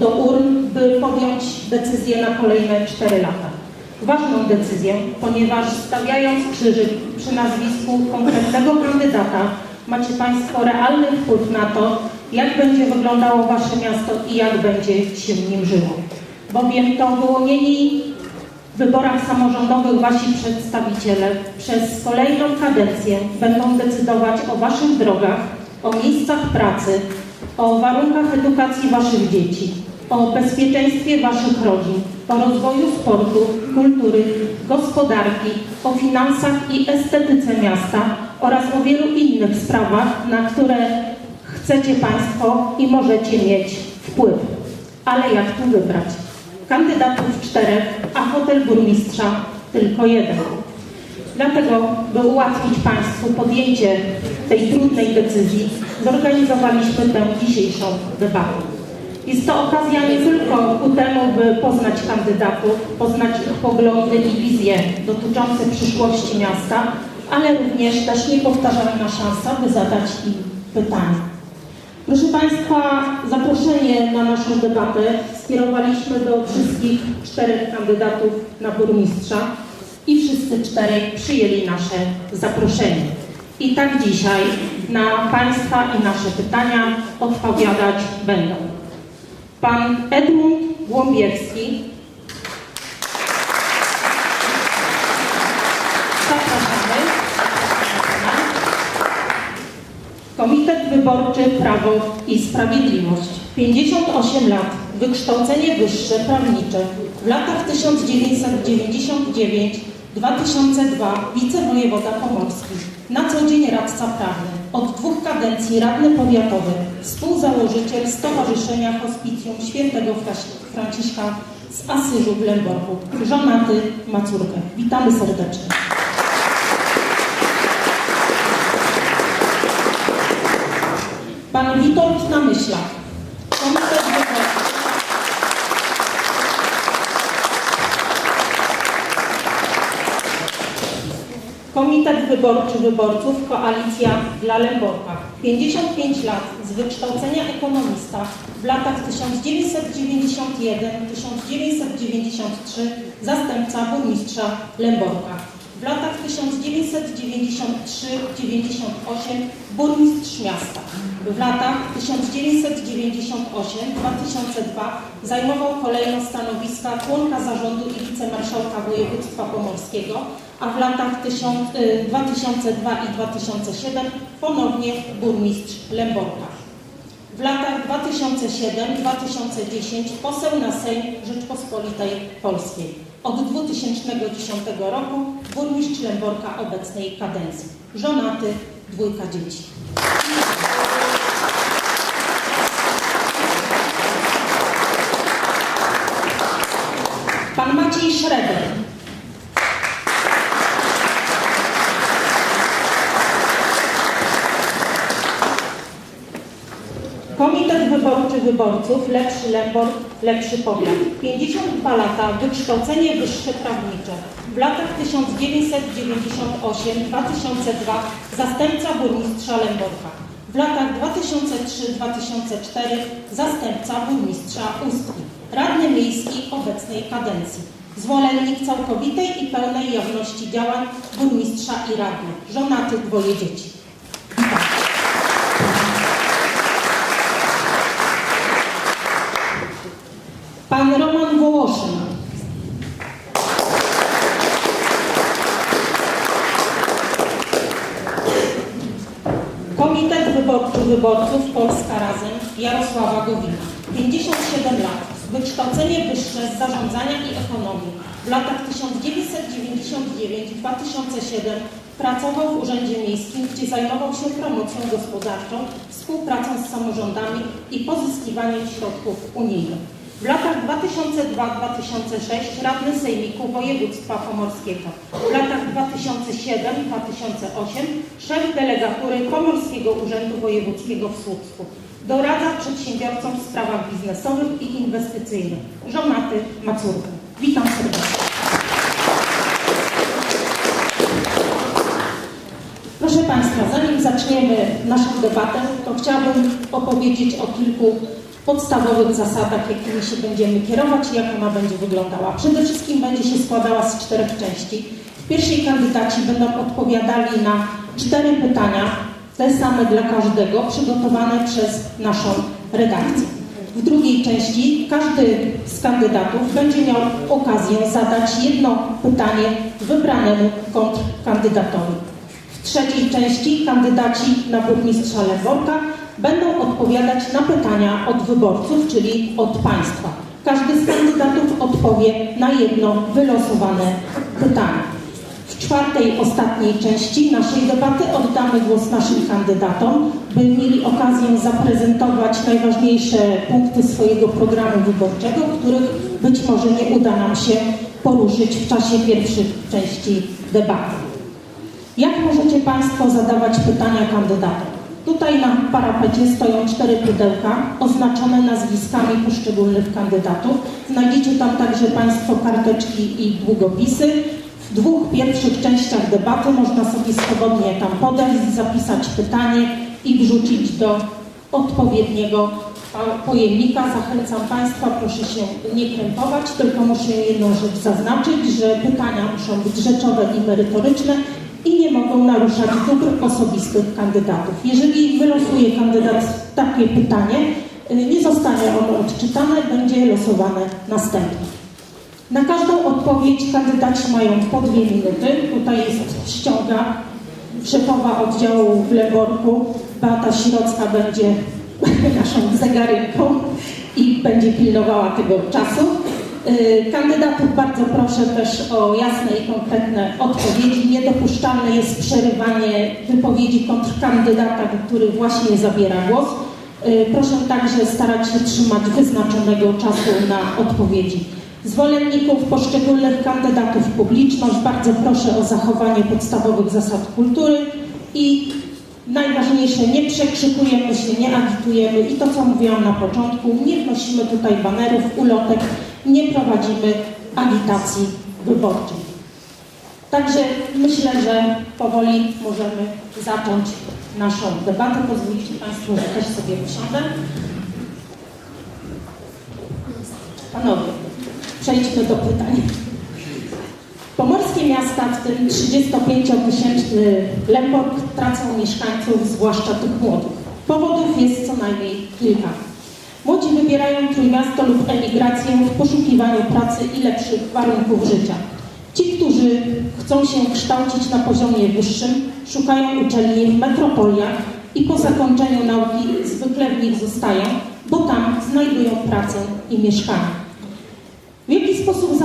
do urn, by podjąć decyzję na kolejne 4 lata. Ważną decyzję, ponieważ stawiając krzyżyk przy nazwisku konkretnego kandydata, macie Państwo realny wpływ na to, jak będzie wyglądało Wasze miasto i jak będzie się w nim żyło. Bowiem to wyłonieni w wyborach samorządowych Wasi przedstawiciele przez kolejną kadencję będą decydować o Waszych drogach, o miejscach pracy, o warunkach edukacji Waszych dzieci, o bezpieczeństwie Waszych rodzin, o rozwoju sportu, kultury, gospodarki, o finansach i estetyce miasta oraz o wielu innych sprawach, na które chcecie Państwo i możecie mieć wpływ. Ale jak tu wybrać? Kandydatów czterech, a hotel burmistrza tylko jeden. Dlatego, by ułatwić Państwu podjęcie tej trudnej decyzji, zorganizowaliśmy tę dzisiejszą debatę. Jest to okazja nie tylko ku temu, by poznać kandydatów, poznać ich poglądy i wizje dotyczące przyszłości miasta, ale również też niepowtarzalna szansa, by zadać im pytania. Proszę Państwa, zaproszenie na naszą debatę skierowaliśmy do wszystkich czterech kandydatów na burmistrza i wszyscy czterej przyjęli nasze zaproszenie. I tak dzisiaj na Państwa i nasze pytania odpowiadać będą. Pan Edmund Głąbiewski. Zapraszamy. Komitet Wyborczy Prawo i Sprawiedliwość. 58 lat. Wykształcenie wyższe prawnicze. W latach 1999-2002 wicewojewoda pomorski. Na co dzień radca prawny. Od dwóch kadencji radny powiatowy. Współzałożyciel Stowarzyszenia Hospicjum Świętego Franciszka z Asyżu w Lęborku. Żonaty ma córkę. Witamy serdecznie. Pan Witold Namyślak. Komitet Wyborczy. Komitet Wyborczy Wyborców Koalicja dla Lęborka. 55 lat z wykształcenia ekonomista w latach 1991-1993 zastępca burmistrza Lęborka. W latach 1993-98 burmistrz miasta. W latach 1998-2002 zajmował kolejno stanowiska członka zarządu i wicemarszałka województwa pomorskiego, a w latach 1000, y, 2002 i 2007 ponownie burmistrz Lęborka. W latach 2007-2010 poseł na Sejm Rzeczpospolitej Polskiej. Od 2010 roku burmistrz Lęborka obecnej kadencji. Żonaty, dwójka dzieci. Pan Maciej Szreder. Komitet Wyborczy Wyborców Lepszy Lęborg, Lepszy Powiat. 52 lata, wykształcenie wyższe prawnicze. W latach 1998-2002 zastępca burmistrza Lęborka. W latach 2003-2004 zastępca burmistrza Ustki. Radny miejski obecnej kadencji. Zwolennik całkowitej i pełnej jawności działań burmistrza i radnych. Żonaty dwoje dzieci. Pan Roman Wołoszyn. Komitet Wyborczy Wyborców Polska Razem Jarosława Gowina. 57 lat. Wykształcenie wyższe z zarządzania i ekonomii. W latach 1999-2007 pracował w Urzędzie Miejskim, gdzie zajmował się promocją gospodarczą, współpracą z samorządami i pozyskiwaniem środków unijnych. W latach 2002-2006 radny Sejmiku Województwa Pomorskiego. W latach 2007-2008 szef delegatury Pomorskiego Urzędu Wojewódzkiego w Słupsku. Doradza przedsiębiorcom w sprawach biznesowych i inwestycyjnych. Żonaty ma córkę. Witam serdecznie. Proszę Państwa, zanim zaczniemy naszą debatę, to chciałabym opowiedzieć o kilku podstawowych zasadach, jakimi się będziemy kierować i jak ona będzie wyglądała. Przede wszystkim będzie się składała z czterech części. W pierwszej kandydaci będą odpowiadali na cztery pytania, te same dla każdego, przygotowane przez naszą redakcję. W drugiej części każdy z kandydatów będzie miał okazję zadać jedno pytanie wybranemu kontrkandydatowi. W trzeciej części kandydaci na burmistrza Leworka będą odpowiadać na pytania od wyborców, czyli od państwa. Każdy z kandydatów odpowie na jedno wylosowane pytanie. W czwartej, ostatniej części naszej debaty oddamy głos naszym kandydatom, by mieli okazję zaprezentować najważniejsze punkty swojego programu wyborczego, których być może nie uda nam się poruszyć w czasie pierwszych części debaty. Jak możecie Państwo zadawać pytania kandydatom? Tutaj na parapecie stoją cztery pudełka oznaczone nazwiskami poszczególnych kandydatów. Znajdziecie tam także Państwo karteczki i długopisy. W dwóch pierwszych częściach debaty można sobie swobodnie tam podejść, zapisać pytanie i wrzucić do odpowiedniego pojemnika. Zachęcam Państwa, proszę się nie krępować, tylko muszę jedną rzecz zaznaczyć, że pytania muszą być rzeczowe i merytoryczne i nie mogą naruszać dóbr osobistych kandydatów. Jeżeli wylosuje kandydat takie pytanie, y, nie zostanie ono odczytane, będzie losowane następne. Na każdą odpowiedź kandydaci mają po dwie minuty. Tutaj jest ściąga szefowa oddziału w Leworku. Beata Sirocka będzie naszą zegarynką i będzie pilnowała tego czasu. Yy, Kandydatów bardzo proszę też o jasne i konkretne odpowiedzi. Niedopuszczalne jest przerywanie wypowiedzi kontrkandydata, który właśnie zabiera głos. Yy, Proszę także starać się trzymać wyznaczonego czasu na odpowiedzi. Zwolenników poszczególnych kandydatów publiczność bardzo proszę o zachowanie podstawowych zasad kultury i najważniejsze, nie przekrzykujemy się, nie agitujemy i to, co mówiłam na początku, nie wnosimy tutaj banerów, ulotek, nie prowadzimy agitacji wyborczej. Także myślę, że powoli możemy zacząć naszą debatę. Pozwolicie Państwo, że też sobie usiądę. Panowie, przejdźmy do pytań. Pomorskie miasta, w tym 35-tysięczny Lemborg, tracą mieszkańców, zwłaszcza tych młodych. Powodów jest co najmniej kilka. Młodzi wybierają Trójmiasto lub emigrację w poszukiwaniu pracy i lepszych warunków życia. Ci, którzy chcą się kształcić na poziomie wyższym, szukają uczelni w metropoliach i po zakończeniu nauki zwykle w nich zostają, bo tam znajdują pracę i mieszkanie.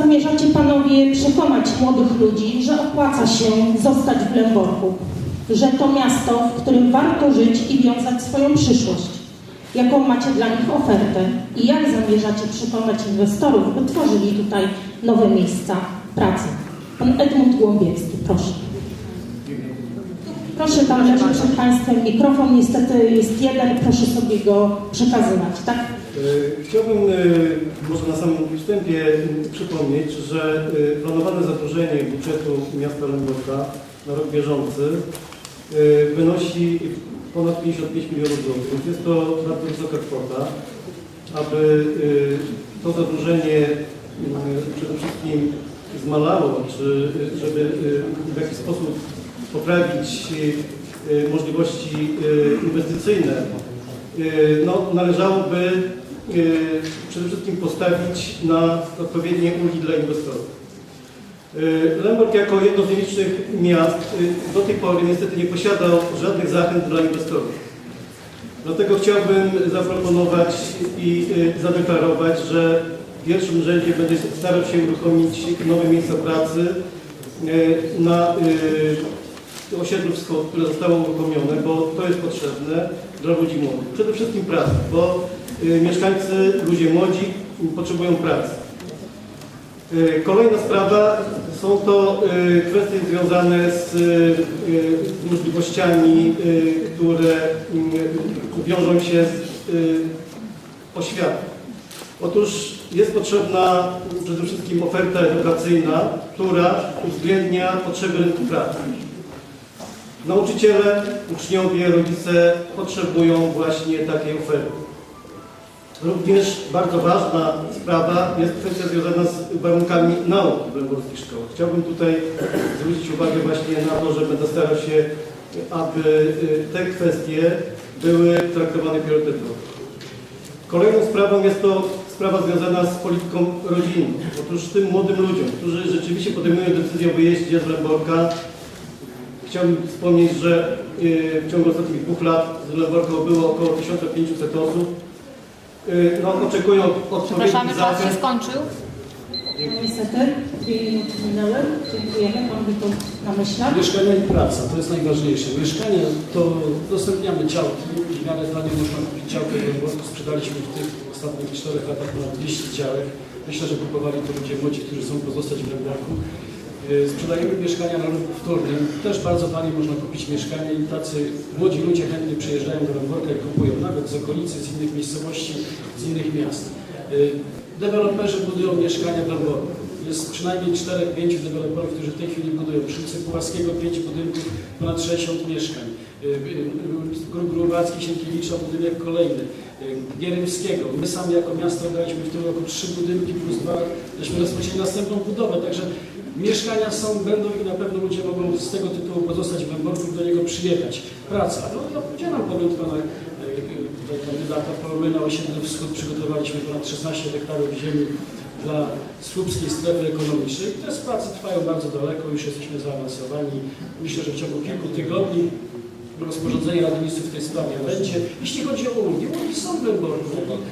Zamierzacie panowie przekonać młodych ludzi, że opłaca się zostać w Lęborku? Że to miasto, w którym warto żyć i wiązać swoją przyszłość? Jaką macie dla nich ofertę? I jak zamierzacie przekonać inwestorów, by tworzyli tutaj nowe miejsca pracy? Pan Edmund Głąbiewski, proszę. Proszę, tam leży przed Państwem mikrofon, niestety jest jeden, proszę sobie go przekazywać, tak? E, Chciałbym e, może na samym wstępie przypomnieć, że e, planowane zadłużenie budżetu miasta Lęborka na rok bieżący wynosi ponad 55 milionów złotych. Jest to bardzo wysoka kwota, aby to zadłużenie przede wszystkim zmalało, czy żeby w jakiś sposób poprawić możliwości inwestycyjne no, należałoby przede wszystkim postawić na odpowiednie ulgi dla inwestorów. Yy, Lemberg jako jedno z nielicznych miast yy, do tej pory niestety nie posiadał żadnych zachęt dla inwestorów. Dlatego chciałbym zaproponować i zadeklarować, że w pierwszym rzędzie będę starał się uruchomić nowe miejsca pracy na osiedlu wschód, które zostało uruchomione, bo to jest potrzebne dla ludzi młodych. Przede wszystkim pracy, bo y, mieszkańcy, ludzie młodzi y, potrzebują pracy. Y, kolejna sprawa są to y, kwestie związane z y, y, możliwościami, y, które y, wiążą się z y, oświatą. Otóż jest potrzebna przede wszystkim oferta edukacyjna, która uwzględnia potrzeby rynku pracy. Nauczyciele, uczniowie, rodzice potrzebują właśnie takiej oferty. Również bardzo ważna sprawa jest kwestia związana z warunkami nauki w lęborskich szkołach. Chciałbym tutaj zwrócić uwagę właśnie na to, że będę starał się, aby y, te kwestie były traktowane priorytetowo. Kolejną sprawą jest to sprawa związana z polityką rodzinną. Otóż tym młodym ludziom, którzy rzeczywiście podejmują decyzję o wyjeździe z Lęborka, chciałbym wspomnieć, że y, w ciągu ostatnich dwóch lat z Lęborka było około 1500 osób. No, oczekują Przepraszamy, odpowiednich czas się skończył. Niestety, dwie minuty minęły. Dziękujemy. Pan Witold na myślach. Mieszkania i praca, to jest najważniejsze. Mieszkanie to udostępniamy działki, w miarę tanio można kupić działkę Lęborku. Sprzedaliśmy w tych ostatnich czterech latach ponad 200 działek. Myślę, że kupowali to ludzie młodzi, którzy chcą pozostać w Lęborku. Yy, Sprzedajemy mieszkania na rynku wtórnym. Też bardzo tanio można kupić mieszkanie i tacy młodzi ludzie chętnie przyjeżdżają do Lęborka i kupują nawet z okolicy, z innych miejscowości, z innych miast. Yy, Deweloperzy budują mieszkania w Lęborku. Jest przynajmniej 4-5 deweloperów, którzy w tej chwili budują. Przy ulicy Pułaskiego 5 budynków, ponad 60 mieszkań. Y, y, Gru- Grubacki, Sienkiewicza, budynek kolejny. Y, Gierymskiego. My sami jako miasto daliśmy w tym roku 3 budynki plus 2, żeśmy rozpoczęli następną budowę. Także mieszkania są, będą i na pewno ludzie mogą z tego tytułu pozostać w Lęborku i do niego przyjechać. Praca. No, no udzielam pogląd pana y, tutaj kandydata. My na osiedlu wschód przygotowaliśmy ponad 16 hektarów ziemi dla słupskiej strefy ekonomicznej. Te prace trwają bardzo daleko, już jesteśmy zaawansowani. Myślę, że w ciągu kilku tygodni rozporządzenie Rady Ministrów w tej sprawie będzie. Jeśli chodzi o ulgi, ulgi są w Lęborku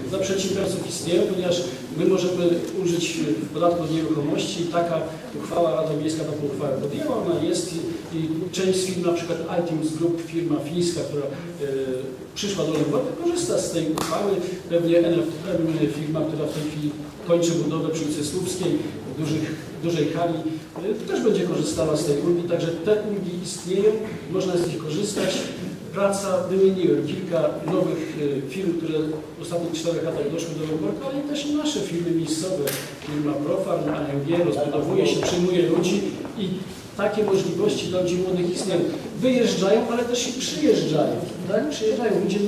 i dla przedsiębiorców istnieją, ponieważ my możemy użyć w podatku od nieruchomości. Taka uchwała, Rada Miejska taką uchwałę podjęła, ona jest i, i część z firm, na przykład Altimus Group, firma fińska, która e, przyszła do Lęborka, korzysta z tej uchwały. Pewnie NFM, firma, która w tej chwili kończy budowę przy ulicy Słupskiej, dużych, dużej hali, y, też będzie korzystała z tej ulgi, także te ulgi istnieją, można z nich korzystać. Praca, wymieniłem kilka nowych y, firm, które w ostatnich czterech latach doszły do Lęborka, ale też i nasze firmy miejscowe. Firma Profarm, AMG rozbudowuje się, przyjmuje ludzi i takie możliwości dla ludzi młodych istnieją. Wyjeżdżają, ale też i przyjeżdżają. Tak? Przyjeżdżają ludzie,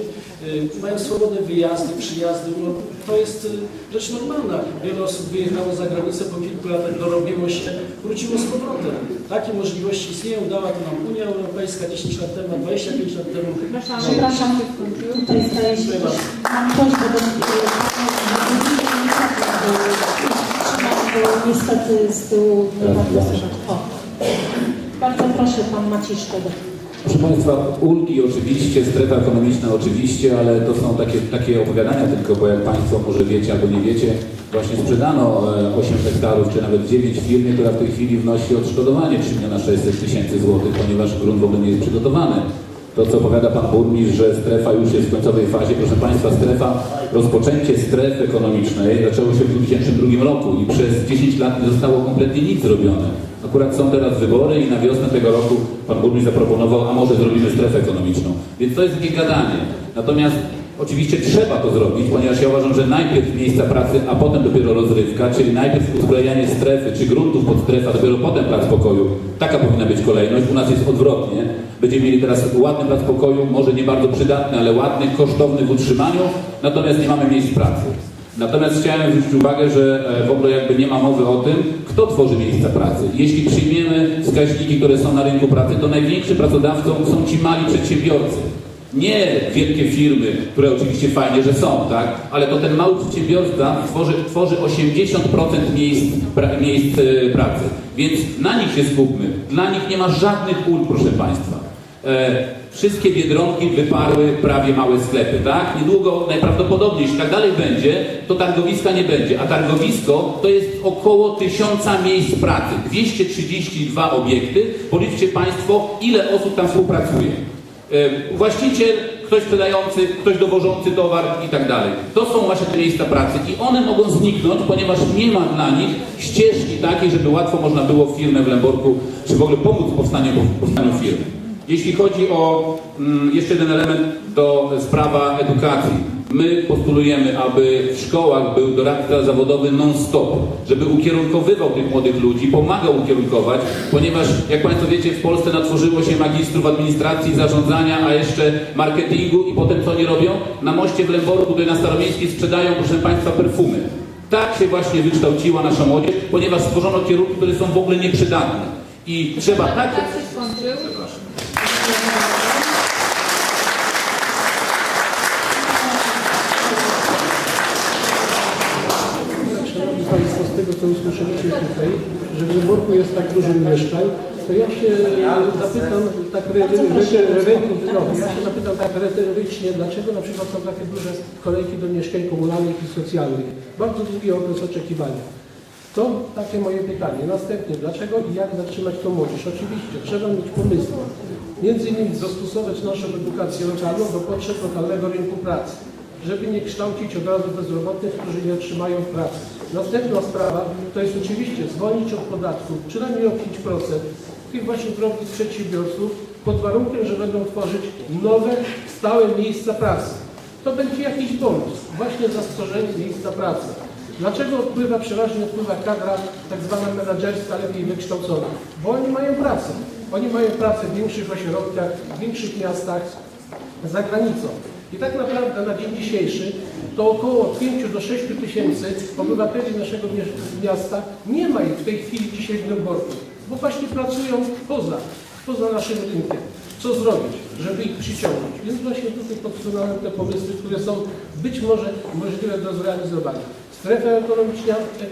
y, mają swobodne wyjazdy, przyjazdy. No, to jest y, rzecz normalna. Wiele osób wyjechało za granicę, po kilku latach dorobiło się, wróciło z powrotem. Takie możliwości istnieją, dała to nam Unia Europejska 10 lat temu, 25 lat temu. Przepraszam, się skończył. tutaj zdaje się, mam prośbę do niestety z tyłu nie bardzo słychać. Bardzo proszę, pan Maciej Szkoda. Proszę Państwa, ulgi oczywiście, strefa ekonomiczna oczywiście, ale to są takie, takie opowiadania tylko, bo jak Państwo może wiecie albo nie wiecie, właśnie sprzedano e, 8 hektarów, czy nawet 9 firmie, która w tej chwili wnosi odszkodowanie 3 miliona 600 tysięcy złotych, ponieważ grunt w ogóle nie jest przygotowany. To, co opowiada Pan Burmistrz, że strefa już jest w końcowej fazie, proszę Państwa, strefa, rozpoczęcie strefy ekonomicznej zaczęło się w 2002 roku i przez 10 lat nie zostało kompletnie nic zrobione. Akurat są teraz wybory i na wiosnę tego roku Pan Burmistrz zaproponował, a może zrobimy strefę ekonomiczną. Więc to jest takie gadanie. Natomiast oczywiście trzeba to zrobić, ponieważ ja uważam, że najpierw miejsca pracy, a potem dopiero rozrywka, czyli najpierw uzbrojanie strefy czy gruntów pod strefę, a dopiero potem plac pokoju. Taka powinna być kolejność. U nas jest odwrotnie. Będziemy mieli teraz ładny plac pokoju, może nie bardzo przydatny, ale ładny, kosztowny w utrzymaniu, natomiast nie mamy miejsc pracy. Natomiast chciałem zwrócić uwagę, że e, w ogóle jakby nie ma mowy o tym, kto tworzy miejsca pracy. Jeśli przyjmiemy wskaźniki, które są na rynku pracy, to największym pracodawcą są ci mali przedsiębiorcy. Nie wielkie firmy, które oczywiście fajnie, że są, tak? Ale to ten mały przedsiębiorca tworzy, tworzy 80% miejsc, pra, miejsc e, pracy. Więc na nich się skupmy. Dla nich nie ma żadnych ulg, proszę Państwa. E, wszystkie biedronki wyparły prawie małe sklepy, tak? Niedługo najprawdopodobniej, jeśli tak dalej będzie, to targowiska nie będzie, a targowisko to jest około tysiąca miejsc pracy, 232 obiekty. Policzcie Państwo, ile osób tam współpracuje. E, właściciel, ktoś sprzedający, ktoś dowożący towar i tak dalej. To są właśnie te miejsca pracy i one mogą zniknąć, ponieważ nie ma dla nich ścieżki takiej, żeby łatwo można było firmę w Lęborku, czy w ogóle pomóc powstaniu, powstaniu firmy. Jeśli chodzi o mm, jeszcze jeden element, to sprawa edukacji. My postulujemy, aby w szkołach był doradca zawodowy non-stop, żeby ukierunkowywał tych młodych ludzi, pomagał ukierunkować, ponieważ jak Państwo wiecie, w Polsce natworzyło się magistrów administracji, zarządzania, a jeszcze marketingu i potem co oni robią? Na moście w Lęboru, tutaj na Staromiejskiej sprzedają, proszę Państwa, perfumy. Tak się właśnie wykształciła nasza młodzież, ponieważ stworzono kierunki, które są w ogóle nieprzydatne. I trzeba tak... Szanowni Państwo, z tego co usłyszeliśmy tutaj, że w Wyborku jest tak dużo mieszkań, to ja się zapytam tak re- re- re- re- no, ja się zapytam tak retorycznie, dlaczego na przykład są takie duże kolejki do mieszkań komunalnych i socjalnych. Bardzo długi okres oczekiwania. To takie moje pytanie. Następnie, dlaczego i jak zatrzymać tą młodzież? Oczywiście, trzeba mieć pomysły. Między innymi dostosować naszą edukację lokalną do potrzeb lokalnego rynku pracy żeby nie kształcić od razu bezrobotnych, którzy nie otrzymają pracy. Następna sprawa to jest oczywiście zwolnić od podatku przynajmniej o 5% tych właśnie drobnych przedsiębiorców pod warunkiem, że będą tworzyć nowe, stałe miejsca pracy. To będzie jakiś bonus właśnie za stworzenie miejsca pracy. Dlaczego odpływa, przeważnie odpływa kadra tak zwana menedżerska, lepiej wykształcona? Bo oni mają pracę. Oni mają pracę w większych ośrodkach, w większych miastach, za granicą. I tak naprawdę na dzień dzisiejszy to około 5 do 6 tysięcy obywateli naszego miasta nie ma ich w tej chwili dzisiaj w Dęborku, bo właśnie pracują poza, poza naszym rynkiem. Co zrobić, żeby ich przyciągnąć? Więc właśnie tutaj podsunąłem te pomysły, które są być może możliwe do zrealizowania. Strefa ekonomiczna,